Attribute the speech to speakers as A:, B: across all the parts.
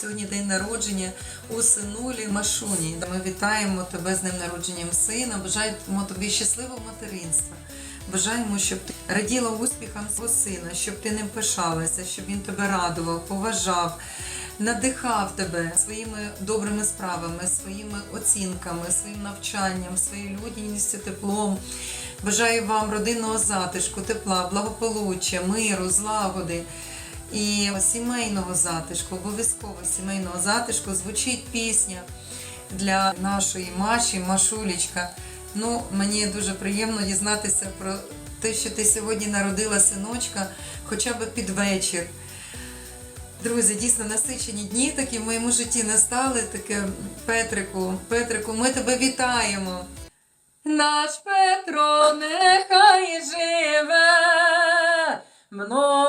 A: Сьогодні день народження у синулі Машуні. Ми вітаємо тебе з днем народженням сина. Бажаємо тобі щасливого материнства. Бажаємо, щоб ти раділа успіхам свого сина, щоб ти ним пишалася, щоб він тебе радував, поважав, надихав тебе своїми добрими справами, своїми оцінками, своїм навчанням, своєю людяністю, теплом. Бажаю вам родинного затишку, тепла, благополуччя, миру, злагоди і сімейного затишку, обов'язково сімейного затишку звучить пісня для нашої Маші, Машулечка. Ну, мені дуже приємно дізнатися про те, що ти сьогодні народила синочка, хоча б під вечір. Друзі, дійсно насичені дні такі в моєму житті настали. Таке Петрику, Петрику, ми тебе вітаємо. Наш Петро нехай живе, много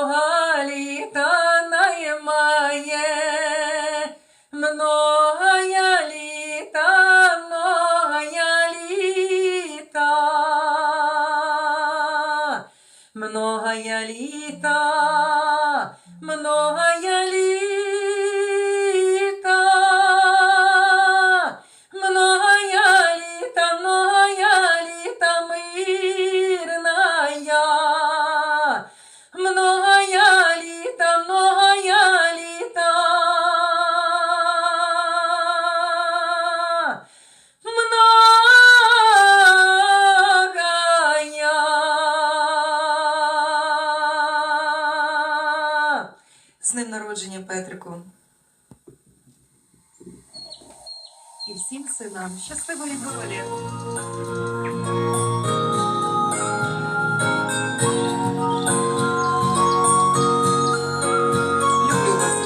A: многая літа, многая народження Петрику. І всім синам щасливої долі.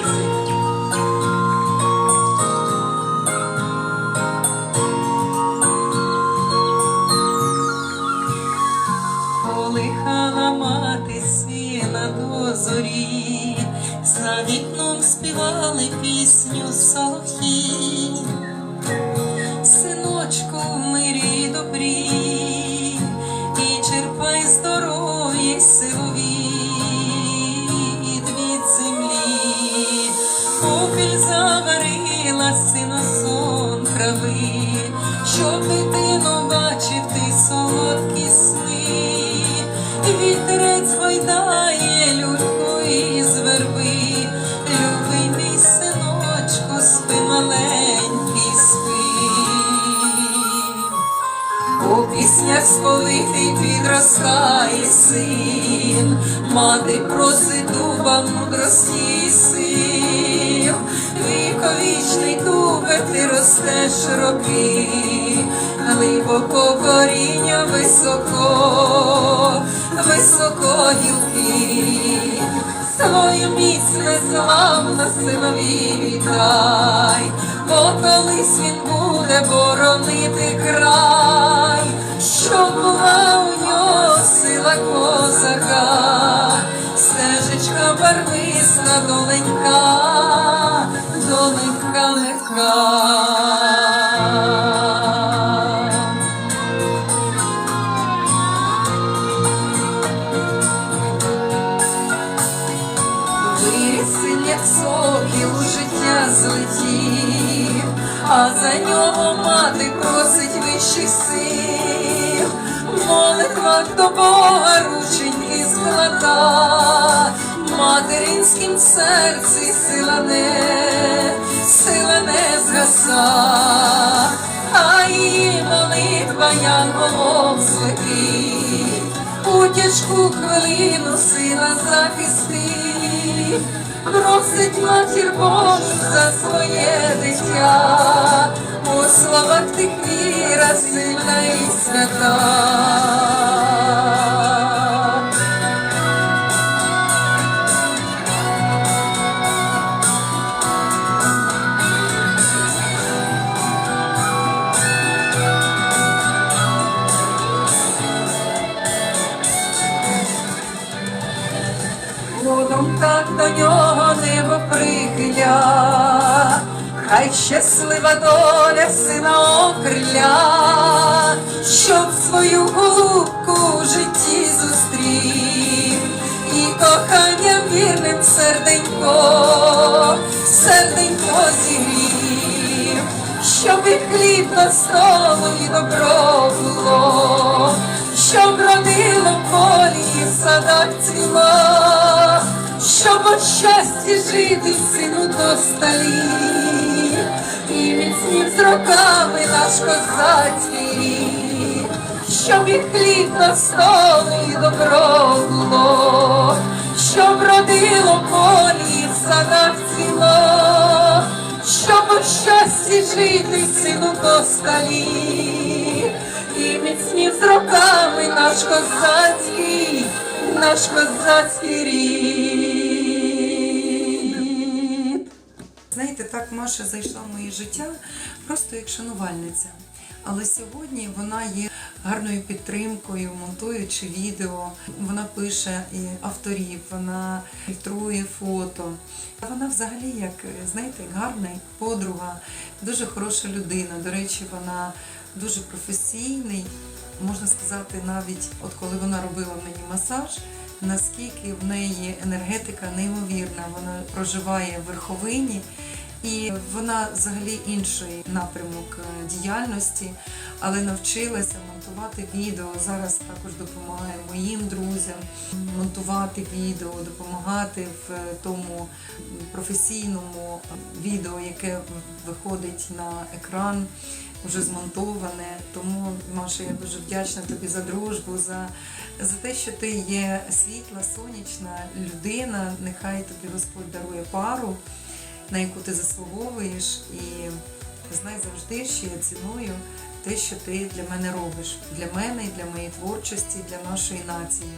A: Друзі. Колихала мати сина до зорі, за вікном співали пісню солов'ї. Синочку в мирі добрі, і черпай здоров'я силові від землі. Попіль заварила синосон трави, щоб дитину бачив ти солодкі сни. Вітерець гойдає піснях сполитий підростає син, мати просить дуба мудрості сил. Віковічний дубе, ти ростеш роки, глибоко коріння високо, високо гілки. Свою міць незламно синові вітай, бо колись він буде боронити край, щоб була у нього сила козака, стежечка барвиста, доленька, доленька легка. Сокіл життя злетів, а за нього мати просить вищих сил, молитвах до Бога і склада, в материнськім серці сила не, сила не згаса, а її молитва янголом злетить, у тяжку хвилину сина захисти, просить матір Божу за своє дитя, у словах тих віра сильна і свята. До нього небо прихиля, хай щаслива доля сина окриля, щоб свою голубку в житті зустрів. І коханням вірним серденько, серденько зігрів, щоб і хліб на столу і добро було, щоб родило полі в садах от щастя жити сину до столі, і міцнів з роками наш козацький рід, щоб і хліб на столі і добро було, щоб родило полі в садах цвіло, щоб от щастя жити сину до столі, і міцнів з роками наш козацький, наш козацький рід. Так Маша зайшла в моє життя просто як шанувальниця. Але сьогодні вона є гарною підтримкою, монтуючи відео. Вона пише і авторів, вона фільтрує фото. Вона взагалі, як знаєте, гарна подруга, дуже хороша людина. До речі, вона дуже професійний. Можна сказати, навіть от коли вона робила мені масаж, наскільки в неї енергетика неймовірна, вона проживає в верховині. І вона взагалі інший напрямок е, діяльності, але навчилася монтувати відео. Зараз також допомагає моїм друзям монтувати відео, допомагати в е, тому професійному відео, яке виходить на екран, вже змонтоване. Тому, Маша, я дуже вдячна тобі за дружбу, за, за те, що ти є світла, сонячна людина. Нехай тобі Господь дарує пару на яку ти заслуговуєш, і знай завжди, що я ціную те, що ти для мене робиш, для мене і для моєї творчості, для нашої нації.